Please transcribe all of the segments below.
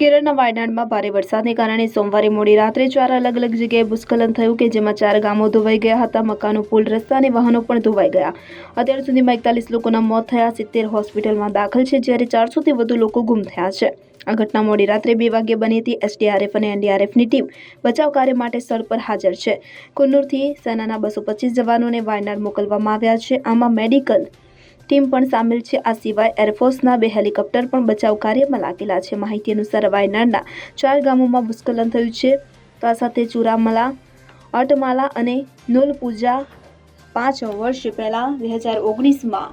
કેરળના વાયનાડમાં ભારે વરસાદને કારણે સોમવારે મોડી રાત્રે ચાર અલગ અલગ જગ્યાએ ભૂસ્ખલન થયું કે જેમાં ચાર ગામો ધોવાઈ ગયા હતા, મકાનો પુલ, રસ્તા અને વાહનો પણ ધોવાઈ ગયા. અત્યાર સુધીમાં એકતાલીસ લોકોના મોત થયા, સિત્તેર હોસ્પિટલમાં દાખલ છે, જ્યારે ચારસોથી વધુ લોકો ગુમ થયા છે. આ ઘટના મોડી રાત્રે બે વાગ્યે બની હતી. એસડીઆરએફ અને એનડીઆરએફની ટીમ બચાવ કાર્ય માટે સ્થળ પર હાજર છે. કુન્નૂરથી સેનાના બસો પચીસ જવાનોને વાયનાડ મોકલવામાં આવ્યા છે. આમાં મેડિકલ ટીમ પણ સામેલ છે. આ સિવાય એરફોર્સના બે હેલિકોપ્ટર પણ બચાવ કાર્યમાં લાગેલા છે. માહિતી અનુસાર વાયનાડના ચાર ગામોમાં ભૂસ્ખલન થયું છે. તો આ સાથે ચુરામલા, અટમાલા અને નોલપૂજા પાંચ વર્ષ પહેલાં બે હજાર ઓગણીસમાં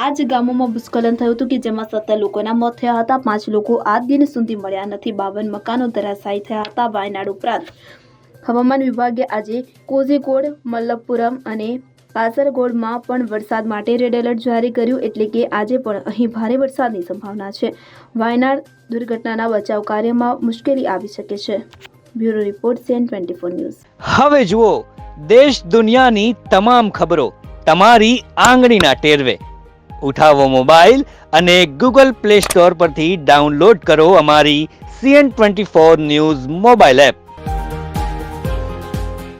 આ જ ગામોમાં ભૂસ્ખલન થયું હતું કે જેમાં સત્તર લોકોના મોત થયા હતા. પાંચ લોકો આ દિન સુધી મળ્યા નથી. બાવન મકાનો ધરાશાયી થયા હતા વાયનાડ ઉપરાંત. હવામાન વિભાગે આજે કોઝીકોડ, મલ્લપુરમ અને કાસરગોડમાં પણ વરસાદ માટે રેડ એલર્ટ જારી કર્યું, એટલે કે આજે પણ અહીં ભારે વરસાદની સંભાવના છે. વાયનાડ દુર્ઘટનાના બચાવ કાર્યમાં મુશ્કેલી આવી શકે છે. Bureau report CN twenty four news. હવે જુઓ, દેશ દુનિયાની તમામ ખબરો તમારી આંગળીના ટેરવે. ઉઠાવો મોબાઈલ અને ગૂગલ પ્લે સ્ટોર પરથી ડાઉનલોડ કરો અમારી CN twenty four news mobile app.